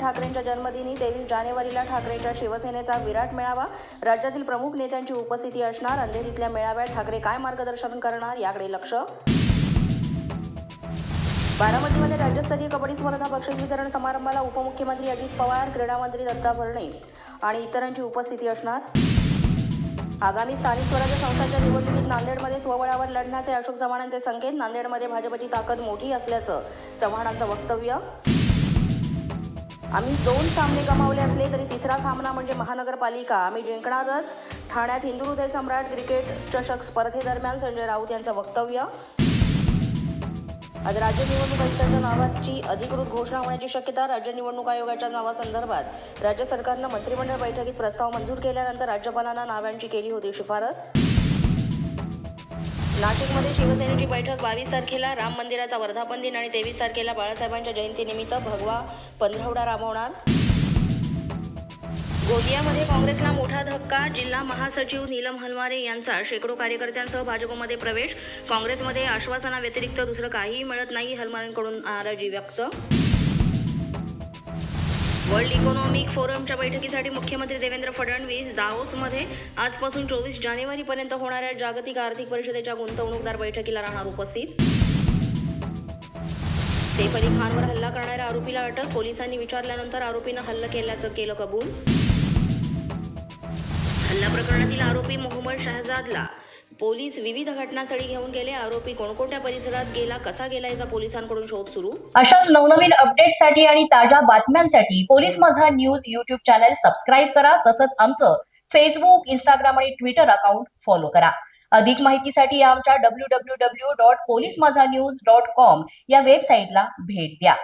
ठाकरेंच्या जन्मदिनी तेवीस जानेवारीला ठाकरेंच्या शिवसेनेचा विराट मेळावा. राज्यातील प्रमुख नेत्यांची उपस्थिती असणार. अंधेरीतल्या मेळाव्यात ठाकरे काय मार्गदर्शन करणार याकडे लक्ष. बारामतीमध्ये राज्यस्तरीय कबड्डी स्पर्धा बक्षीस वितरण समारंभाला उपमुख्यमंत्री अजित पवार क्रीडा मंत्री दत्ता भरणे आणि इतरांची उपस्थिती असणार. आगामी स्थानिक स्वराज्य संस्थांच्या निवडणुकीत नांदेडमध्ये स्वबळावर लढण्याचे अशोक चव्हाणांचे संकेत. नांदेडमध्ये भाजपची ताकद मोठी असल्याचं चव्हाणांचं वक्तव्य. आम्ही दोन सामने गमावले असले तरी तिसरा सामना म्हणजे महानगरपालिका. आम्ही जिंकणारच ठाण्यात हिंदू हृदय सम्राट क्रिकेट चषक स्पर्धेदरम्यान संजय राऊत यांचं वक्तव्य. आज राज्य निवडणूक आयुक्तांच्या नावाची अधिकृत घोषणा होण्याची शक्यता राज्य निवडणूक आयोगाच्या नावासंदर्भात. राज्य सरकारनं मंत्रिमंडळ बैठकीत प्रस्ताव मंजूर केल्यानंतर राज्यपालांना नावांची केली होती शिफारस. नाशिकमध्ये शिवसेनेची बैठक बावीस तारखेला राम मंदिराचा वर्धापन दिन आणि तेवीस तारखेला बाळासाहेबांच्या जयंतीनिमित्त भगवा पंधरवडा राबवणार. गोंदियामध्ये काँग्रेसला मोठा धक्का जिल्हा महासचिव नीलम हलमारे यांचा शेकडो कार्यकर्त्यांसह भाजपमध्ये प्रवेश काँग्रेसमध्ये आश्वासनाव्यतिरिक्त दुसरं काहीही मिळत नाही हलमारेंकडून नाराजी व्यक्त वर्ल्ड इकॉनॉमिक फोरमच्या बैठकीसाठी मुख्यमंत्री देवेंद्र फडणवीस दाओसमध्ये आजपासून चोवीस जानेवारीपर्यंत होणाऱ्या जागतिक आर्थिक परिषदेच्या गुंतवणूकदार बैठकीला राहणार उपस्थित. सैफ अली खानवर हल्ला करणाऱ्या आरोपीला अटक पोलिसांनी विचारल्यानंतर आरोपीनं हल्ला केल्याचं केलं कबूल. हल्ला प्रकरणातील आरोपी मोहम्मद शहजादला पोलीस विविध घटनास्थळी घेऊन गेले. आरोपी कोणकोणत्या परिसरात गेला कसा गेला याचा पोलिसांकडून शोध सुरू? अशाच नवनवीन अपडेटसाठी आणि ताज्या बातम्यांसाठी पोलीस माझा न्यूज युट्यूब चॅनल सबस्क्राईब करा. तसंच आमचं फेसबुक इंस्टाग्राम आणि ट्विटर अकाउंट फॉलो करा. अधिक माहितीसाठी आमच्या W W W dot police Maza news dot com या वेबसाईटला भेट द्या.